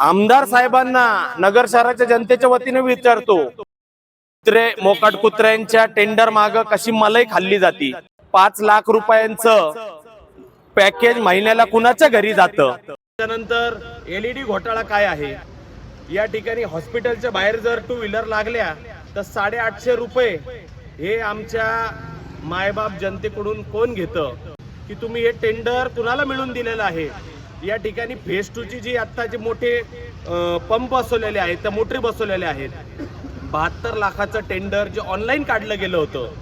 आमदार साहेबांना नगर शहराच्या जनतेच्या वतीने विचारतो कुत्रे मोकाट कुत्र्यांच्या टेंडर माग कशी मलाई खाल्ली जाती? पाच लाख रुपयांचं पॅकेज महिन्याला कुणाच्या घरी जातं? त्यानंतर एलईडी घोटाळा काय आहे? या ठिकाणी हॉस्पिटलच्या बाहेर जर टू व्हीलर लागल्या तर साडेआठशे रुपये हे आमच्या मायबाप जनतेकडून कोण घेतं? की तुम्ही हे टेंडर कुणाला मिळून दिलेलं आहे? या ठिकाणी फेज टू ची जी आत्ताचे मोठे पंप बसवलेले आहेत त्या मोटरी बसवलेल्या आहेत. बहात्तर लाखाचं टेंडर जे ऑनलाईन काढलं गेलं होतं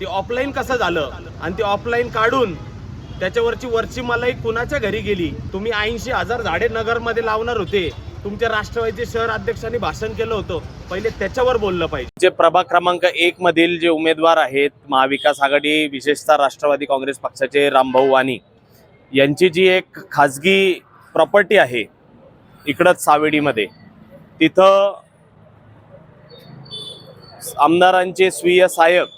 ते ऑफलाईन कसं झालं? आणि ते ऑफलाईन काढून त्याच्यावरची वरची मलाई कुणाच्या घरी गेली? तुम्ही ऐंशी हजार झाडे नगरमध्ये लावणार होते. तुमच्या राष्ट्रवादीचे शहर अध्यक्षांनी भाषण केलं होतं. पहिले त्याच्यावर बोललं पाहिजे. जे प्रभाग क्रमांक एक मधील जे उमेदवार आहेत महाविकास आघाडी विशेषतः राष्ट्रवादी काँग्रेस पक्षाचे रामभाऊ वाणी यांची जी एक खाजगी प्रॉपर्टी आहे इकडंच सावेडीमध्ये तिथं आमदारांचे स्वीय सहाय्यक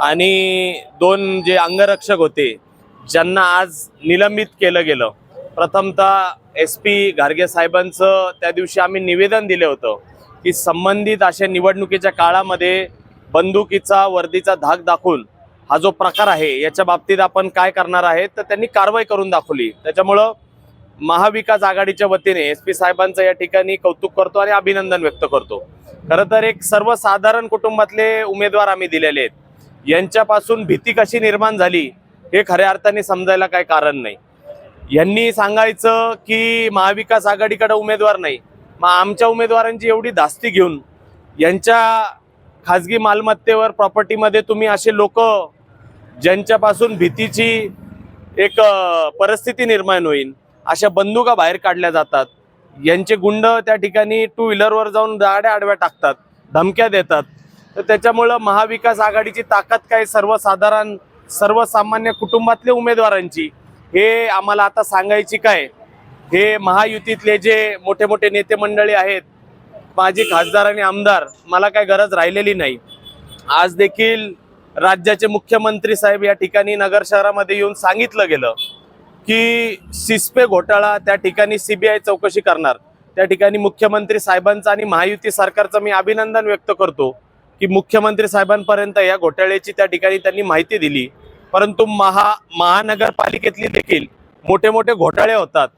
आणि दोन जे अंगरक्षक होते ज्यांना आज निलंबित केलं गेलं. प्रथमतः एस पी घारगे साहेबांचं त्या दिवशी आम्ही निवेदन दिलं होतं की संबंधित अशा निवडणुकीच्या काळामध्ये बंदुकीचा वर्दीचा धाक दाखवून हा जो प्रकार आहे याच्या बाबतीत आपण काय करणार आहे तर त्यांनी कारवाई करून दाखवली. त्याच्यामुळं महाविकास आघाडीच्या वतीने एस पी साहेबांचं या ठिकाणी कौतुक करतो आणि अभिनंदन व्यक्त करतो. खरं तर एक सर्वसाधारण कुटुंबातले उमेदवार आम्ही दिलेले आहेत. यांच्यापासून भीती कशी निर्माण झाली हे खऱ्या अर्थाने समजायला काही कारण नाही. यांनी सांगायचं की महाविकास आघाडीकडे उमेदवार नाही. मग आमच्या उमेदवारांची एवढी धास्ती घेऊन यांच्या खाजगी मालमत्तेवर प्रॉपर्टीमध्ये तुम्ही असे लोक ज्यांच्यापासून भीतीची एक परिस्थिती निर्माण होईल अशा बंदुका बाहेर काढल्या जातात. यांचे गुंड त्या ठिकाणी टू व्हीलरवर जाऊन गाड्या आडव्या टाकतात धमक्या देतात. तर त्याच्यामुळं महाविकास आघाडीची ताकद काय सर्वसाधारण सर्वसामान्य कुटुंबातले उमेदवारांची हे आम्हाला आता सांगायची काय? हे महायुतीतले जे मोठे मोठे नेते मंडळी आहेत माजी खासदार आणि आमदार मला काय गरज राहिलेली नाही. आज देखील राज्याचे मुख्यमंत्री साहेब या ठिकाणी नगर शहरामध्ये येऊन सांगितलं गेलं की सिस्पे घोटाळा त्या ठिकाणी सीबीआय चौकशी करणार. त्या ठिकाणी मुख्यमंत्री साहेबांचं आणि महायुती सरकारचं मी अभिनंदन व्यक्त करतो की मुख्यमंत्री साहेबांपर्यंत या घोटाळ्याची त्या ठिकाणी त्यांनी माहिती दिली. परंतु महा महानगरपालिकेतली देखील मोठे मोठे घोटाळे होतात.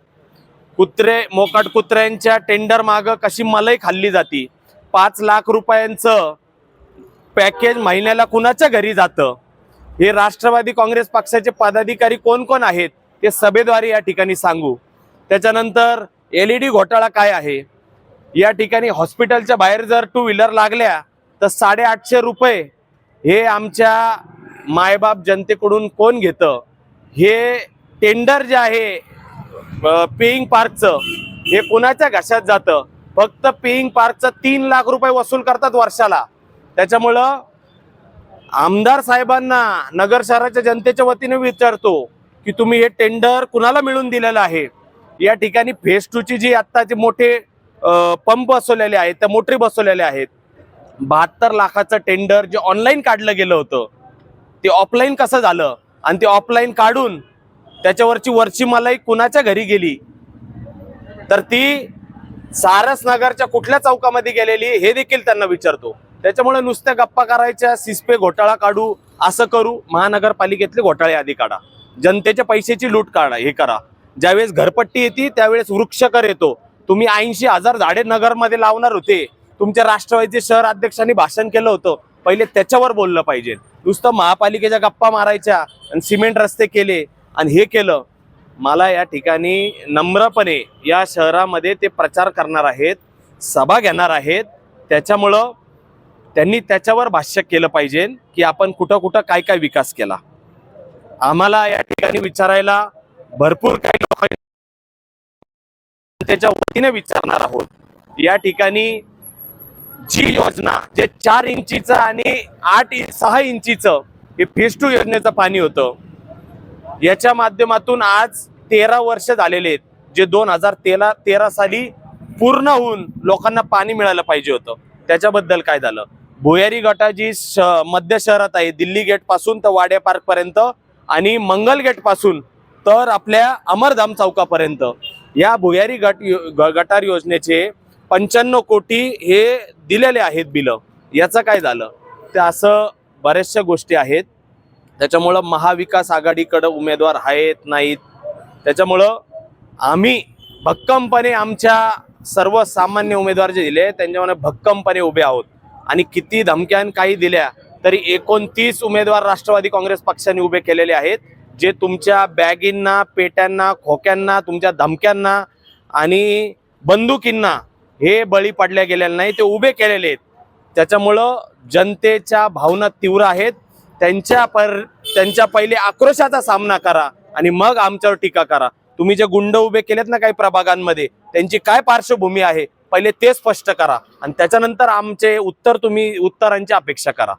कुत्रे मोकाट कुत्र्यांच्या टेंडर माग कशी मलाई खाल्ली जाती? पाच लाख रुपयांचं पॅकेज महिन्याला कुणाच्या घरी जातं? हे राष्ट्रवादी काँग्रेस पक्षाचे पदाधिकारी कोण कोण आहेत ते सभेद्वारे या ठिकाणी सांगू. त्याच्यानंतर एल ई डी घोटाळा काय आहे? या ठिकाणी हॉस्पिटलच्या बाहेर जर टू व्हीलर लागल्या तर साडेआठशे रुपये हे आमच्या मायबाप जनतेकडून कोण घेतं? हे टेंडर जे आहे पेईंग पार्कचं हे कुणाच्या घशात जातं? फक्त पेईंग पार्कचं तीन लाख रुपये वसूल करतात वर्षाला. त्याच्यामुळं आमदार साहेबांना नगर शहराच्या जनतेच्या वतीने विचारतो की तुम्ही हे टेंडर कुणाला मिळून दिलेलं आहे? या ठिकाणी फेज टूची जी आत्ताचे मोठे पंप बसवलेले आहेत त्या मोटरी बसवलेल्या आहेत. बहात्तर लाखाचं टेंडर जे ऑनलाईन काढलं गेलं होतं ते ऑफलाईन कसं झालं? आणि ते ऑफलाईन काढून त्याच्यावरची वरची मलाई कुणाच्या घरी गेली? तर ती सारस नगरच्या कुठल्या चौकामध्ये गेलेली हे देखील त्यांना विचारतो. त्याच्यामुळे नुसत्या गप्पा करायच्या सिस्पे घोटाळा काढू असं करू महानगरपालिकेतले घोटाळे आधी काढा. जनतेच्या पैशाची लूट काढा हे करा. ज्यावेळेस घरपट्टी येते त्यावेळेस वृक्षकर येतो. तुम्ही ऐंशी हजार झाडे नगरमध्ये लावणार होते. तुमच्या राष्ट्रवादीचे शहर अध्यक्षांनी भाषण केलं होतं. पहिले त्याच्यावर बोललं पाहिजे. नुसतं महापालिकेच्या गप्पा मारायच्या आणि सिमेंट रस्ते केले. आणि हे केलं मला या ठिकाणी नम्रपणे या शहरामध्ये ते प्रचार करणार आहेत सभा घेणार आहेत. त्याच्यामुळं त्यांनी त्याच्यावर भाष्य केलं पाहिजे की आपण कुठं कुठं काय काय विकास केला. आम्हाला या ठिकाणी विचारायला भरपूर काही लोक त्याच्या वतीने विचारणार आहोत. या ठिकाणी जी योजना जे चार इंचीचं आणि आठ इ- सहा इंचीचं हे फेस टू योजनेचं पाणी होतं याच्या माध्यमातून आज तेरा वर्ष झालेले आहेत जे दोन हजार तेरा तेरा साली पूर्ण होऊन लोकांना पाणी मिळालं पाहिजे होतं. त्याच्याबद्दल काय झालं? भुयारी गटाची श मध्य शहरात आहे दिल्ली गेटपासून तर वाड्या पार्क पर्यंत आणि मंगल गेटपासून तर आपल्या अमरधाम चौकापर्यंत. या भुयारी गट यो- ग- गटार योजनेचे पंच्याण्णव कोटी हे दिलेले आहेत बिलं. याचं काय झालं? ते असं बऱ्याचशा गोष्टी आहेत. त्याच्यामुळं महाविकास आघाडीकडं उमेदवार आहेत नाहीत. त्याच्यामुळं आम्ही भक्कमपणे आमच्या सर्वसामान्य उमेदवार जे दिले त्यांच्यामध्ये भक्कमपणे उभे आहोत. आणि किती धमक्यान काही दिल्या तरी एकोणतीस उमेदवार राष्ट्रवादी काँग्रेस पक्षाने उभे केलेले आहेत जे तुमच्या बॅगींना पेट्यांना खोक्यांना तुमच्या धमक्यांना आणि बंदुकींना हे बळी पडल्या गेलेले नाही ते उभे केलेले आहेत. त्याच्यामुळं जनतेच्या भावना तीव्र आहेत. त्यांच्या पर त्यांच्या पहिले आक्रोशाचा सामना करा आणि मग आमच्यावर टीका करा. तुम्ही जे गुंड उभे केलेत ना काही प्रभागांमध्ये त्यांची काय पार्श्वभूमी आहे पहिले ते स्पष्ट करा आणि त्याच्यानंतर आमचे उत्तर तुम्ही उत्तरांची अपेक्षा करा.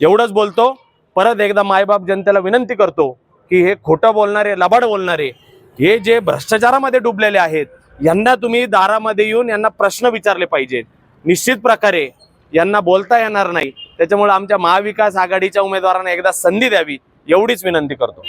एवढंच बोलतो. परत एकदा मायबाप जनतेला विनंती करतो की हे खोटं बोलणारे लबाड बोलणारे हे जे भ्रष्टाचारामध्ये डुबलेले आहेत यांना तुम्ही दारामध्ये येऊन यांना प्रश्न विचारले पाहिजेत. निश्चित प्रकारे यांना बोलता येणार नाही. त्याच्यामुळे आमच्या महाविकास आघाडीच्या उमेदवारांना एकदा संधी द्यावी एवढीच विनंती करतो.